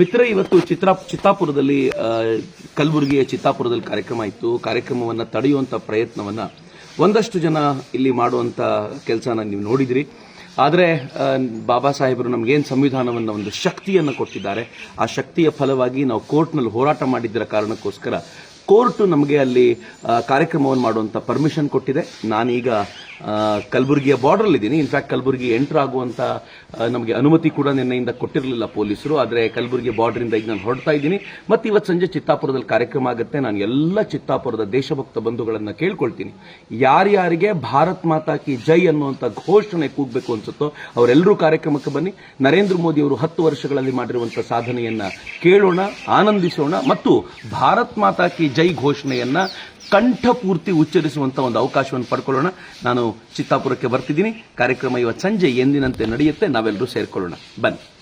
ಮಿತ್ರ, ಇವತ್ತು ಚಿತ್ರ, ಚಿತ್ತಾಪುರದಲ್ಲಿ ಕಲಬುರಗಿಯ ಚಿತ್ತಾಪುರದಲ್ಲಿ ಕಾರ್ಯಕ್ರಮ ಇತ್ತು. ಕಾರ್ಯಕ್ರಮವನ್ನು ತಡೆಯುವಂಥ ಪ್ರಯತ್ನವನ್ನ ಒಂದಷ್ಟು ಜನ ಇಲ್ಲಿ ಮಾಡುವಂಥ ಕೆಲಸನ ನೀವು ನೋಡಿದಿರಿ. ಆದರೆ ಬಾಬಾ ಸಾಹೇಬರು ನಮಗೇನು ಸಂವಿಧಾನವನ್ನು ಒಂದು ಶಕ್ತಿಯನ್ನು ಕೊಟ್ಟಿದ್ದಾರೆ, ಆ ಶಕ್ತಿಯ ಫಲವಾಗಿ ನಾವು ಕೋರ್ಟ್ನಲ್ಲಿ ಹೋರಾಟ ಮಾಡಿದ್ದರ ಕಾರಣಕ್ಕೋಸ್ಕರ ಕೋರ್ಟ್ ನಮಗೆ ಅಲ್ಲಿ ಕಾರ್ಯಕ್ರಮವನ್ನು ಮಾಡುವಂಥ ಪರ್ಮಿಷನ್ ಕೊಟ್ಟಿದೆ. ನಾನೀಗ ಕಲಬುರಗಿಯ ಬಾರ್ಡರ್ ಇದ್ದೀನಿ. ಇನ್ಫ್ಯಾಕ್ಟ್ ಕಲಬುರಗಿ ಎಂಟರ್ ಆಗುವಂತ ನಮಗೆ ಅನುಮತಿ ಕೂಡ ನಿನ್ನೆಯಿಂದ ಕೊಟ್ಟಿರಲಿಲ್ಲ ಪೊಲೀಸರು. ಆದರೆ ಕಲಬುರಗಿ ಬಾರ್ಡರಿಂದ ಈಗ ನಾನು ಹೊರಡ್ತಾ ಇದ್ದೀನಿ. ಮತ್ತೆ ಇವತ್ತು ಸಂಜೆ ಚಿತ್ತಾಪುರದಲ್ಲಿ ಕಾರ್ಯಕ್ರಮ ಆಗುತ್ತೆ. ನಾನು ಎಲ್ಲ ಚಿತ್ತಾಪುರದ ದೇಶಭಕ್ತ ಬಂಧುಗಳನ್ನು ಕೇಳ್ಕೊಳ್ತೀನಿ. ಯಾರ್ಯಾರಿಗೆ ಭಾರತ್ ಮಾತಾ ಕಿ ಜೈ ಅನ್ನುವಂಥ ಘೋಷಣೆ ಕೂಗಬೇಕು ಅನ್ಸುತ್ತೋ ಅವರೆಲ್ಲರೂ ಕಾರ್ಯಕ್ರಮಕ್ಕೆ ಬನ್ನಿ. ನರೇಂದ್ರ ಮೋದಿ ಅವರು ಹತ್ತು ವರ್ಷಗಳಲ್ಲಿ ಮಾಡಿರುವಂಥ ಸಾಧನೆಯನ್ನ ಕೇಳೋಣ, ಆನಂದಿಸೋಣ. ಮತ್ತು ಭಾರತ್ ಮಾತಾ ಕಿ ಜೈ ಘೋಷಣೆಯನ್ನ ಕಂಠಪೂರ್ತಿ ಉಚ್ಚರಿಸುವಂತ ಒಂದು ಅವಕಾಶವನ್ನು ಪಡ್ಕೊಳ್ಳೋಣ. ನಾನು ಚಿತ್ತಾಪುರಕ್ಕೆ ಬರ್ತಿದ್ದೀನಿ. ಕಾರ್ಯಕ್ರಮ ಇವತ್ತು ಸಂಜೆ ಎಂದಿನಂತೆ ನಡೆಯುತ್ತೆ. ನಾವೆಲ್ಲರೂ ಸೇರ್ಕೊಳ್ಳೋಣ. ಬನ್ನಿ.